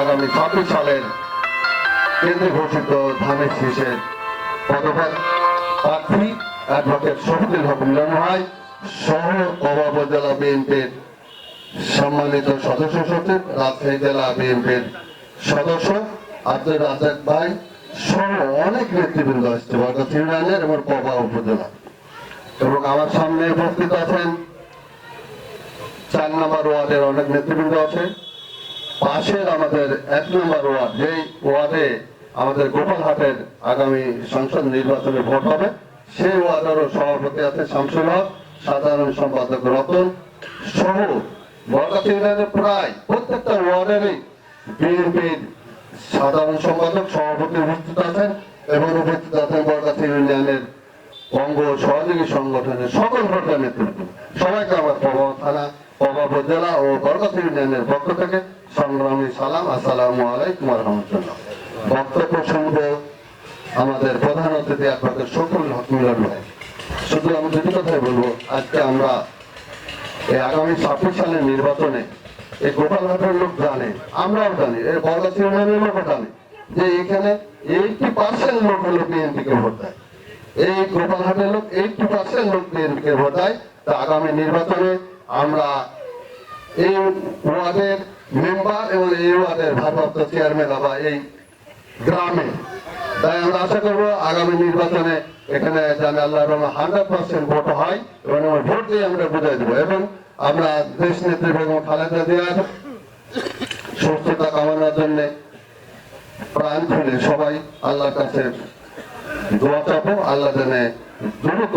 আগামী ছাব্বিশ সালের কেন্দ্রে ঘোষিত ধানের শীষের পদভার প্রার্থী অ্যাডভোকেট শহীদুল হক মিলন ভাই সহ কবা উপজেলা বিএনপির সম্মানিত সদস্য সচিব, রাজশাহী জেলা বিএনপির সদস্য আব্দুল রাজাক ভাই সহ অনেক নেতৃবৃন্দ আসছে বরগাছ ইউনিয়নের এবং কবা উপজেলা। এবং আমার সামনে উপস্থিত আছেন চার নম্বর ওয়ার্ডের অনেক নেতৃবৃন্দ আছে। পাশের আমাদের এক নম্বর ওয়ার্ড, যেই ওয়ার্ডে আমাদের গোপালহাটের আগামী সংসদ নির্বাচনে ভোট হবে, সেই ওয়ার্ডেরও সভাপতি আছে শামসুল হক, সাধারণ সম্পাদক রতন সহ বরগাছি ইউনিয়নের প্রায় প্রত্যেকটা ওয়ার্ডেরই বিএনপির সাধারণ সম্পাদক সভাপতি উপস্থিত আছেন এবং উপস্থিত আছেন বরগাছি ইউনিয়নের অঙ্গ সহযোগী সংগঠনের সকল ভোটার নেতৃত্ব সবাইকে আমার প্রভাব থানা প্রভাব জেলা ও বরগাছি ইউনিয়নের পক্ষ থেকে সংগ্রামী সালাম, আসসালামু আলাইকুম রহমতুল্লাহ। বক্তব্য শুনব আমাদের প্রধান অতিথি আপনাদের সকল মিলন ভাই। শুধু আমি দুটি কথাই বলব, আজকে আমরা এই আগামী ছাব্বিশ সালের নির্বাচনে এই গোপালঘাটের লোক জানে, আমরাও জানি, এই বরগাছি ইউনিয়নের লোকও জানে, যে এখানে এইটি পার্সেন্ট লোক হলো বিএনপি কে ভোট দেয়। এই গোপালহাটের লোক এইটি পার্সেন্ট লোক বিএনপি কে ভোট দেয়। তা আগামী নির্বাচনে আমরা এই ওয়ার্ডের মেম্বার এবং এই ওয়ার্ডের ভারপ্রাপ্ত চেয়ারম্যান বা এই গ্রামে। তাই আমরা আশা করব আগামী নির্বাচনে এখানে জানে আল্লাহ হান্ড্রেড পার্সেন্ট ভোট হয় এবং আমার ভোট দিয়ে আমরা বুঝাই দেবো এবং আমরা দেশ নেত্রী বেগম খালেদা জিয়ার সুস্থতা কামনার জন্য প্রাণ খুলে সবাই আল্লাহর কাছে দোয়া চাপো, আল্লাহ জানে দ্রুত